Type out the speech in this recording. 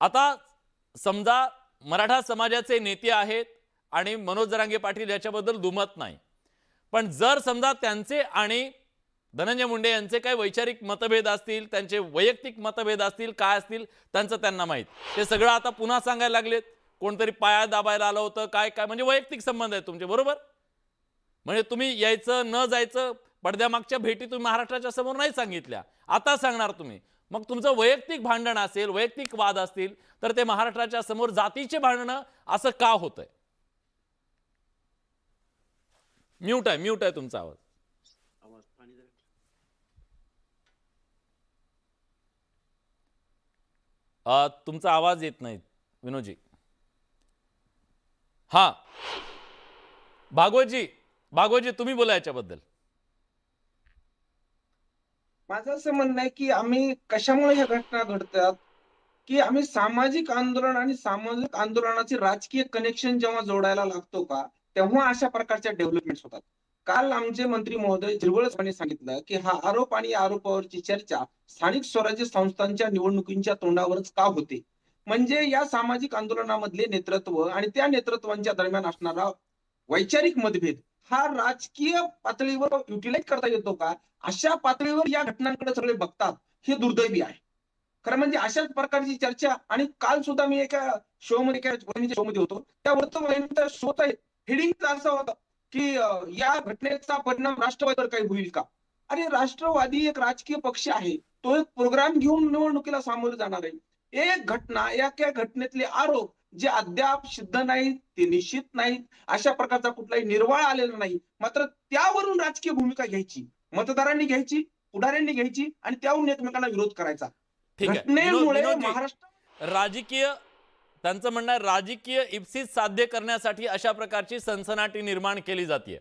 आता समजा मराठा समाजाचे नेते आहेत आणि मनोज जरांगे पाटील याच्याबद्दल दुमत नाही. पण जर समजा त्यांचे आणि धनंजय मुंडे यांचे काही वैचारिक मतभेद असतील त्यांचे वैयक्तिक मतभेद असतील काय असतील त्यांचं त्यांना माहीत. ते सगळं आता पुन्हा सांगायला लागलेत. कोणतरी पाया दाबायला आलं होतं काय काय म्हणजे वैयक्तिक संबंध आहेत तुमचे बरोबर? म्हणजे तुम्ही यायचं न जायचं पडद्यामागच्या भेटी तुम्ही महाराष्ट्राच्या समोर नाही सांगितल्या. आता सांगणार तुम्ही. मग तुमचं वैयक्तिक भांडण असेल वैयक्तिक वाद असतील तर ते महाराष्ट्राच्या समोर जातीचे भांडणं असं का होतंय? म्यूट आहे म्यूट आहे तुमचा आवाज. तुमचा आवाज येत नाही विनोदजी. हा. भागवतजी भागवतजी तुम्ही बोला याच्याबद्दल. माझं असं म्हणणं आहे की आम्ही कशामुळे ह्या घटना घडतात? की आम्ही सामाजिक आंदोलन आणि सामाजिक आंदोलनाचे राजकीय कनेक्शन जेव्हा जोडायला लागतो का तेव्हा अशा प्रकारच्या डेव्हलपमेंट होतात. काल आमचे मंत्री महोदय झिरवळसपणे सांगितलं की हा आरोप आणि आरोपावरची चर्चा स्थानिक स्वराज्य संस्थांच्या निवडणुकींच्या तोंडावरच का होते? म्हणजे या सामाजिक आंदोलनामधले नेतृत्व आणि त्या नेतृत्वांच्या दरम्यान असणारा वैचारिक मतभेद हा राजकीय पातळीवर युटिलाइज करता येतो का? अशा पातळीवर या घटनांकडे सगळे बघतात. हे दुर्दैवी आहे. खरं म्हणजे अशाच प्रकारची चर्चा आणि काल सुद्धा मी एका शो मध्ये एका वहिनीच्या शो मध्ये होतो. त्या वृत्तवाहिनीचा शोचा हेडिंग असं होतं की या घटनेचा परिणाम राष्ट्रवादीवर काही होईल का? अरे राष्ट्रवादी एक राजकीय पक्ष आहे. तो एक प्रोग्राम घेऊन निवडणुकीला सामोरे जाणार आहे. एक घटना या त्या घटनेतले आरोप जे अद्याप सिद्ध नाहीत ते निश्चित नाहीत अशा प्रकारचा कुठलाही निर्वाळ आलेला नाही. मात्र त्यावरून राजकीय भूमिका घ्यायची मतदारांनी घ्यायची पुढाऱ्यांनी घ्यायची आणि त्यावरून एकमेकांना विरोध करायचा. घटनेमुळे महाराष्ट्र राजकीय त्यांचं म्हणणं राजकीय इप्सित साध्य करण्यासाठी अशा प्रकारची सनसनाटी निर्माण केली जाते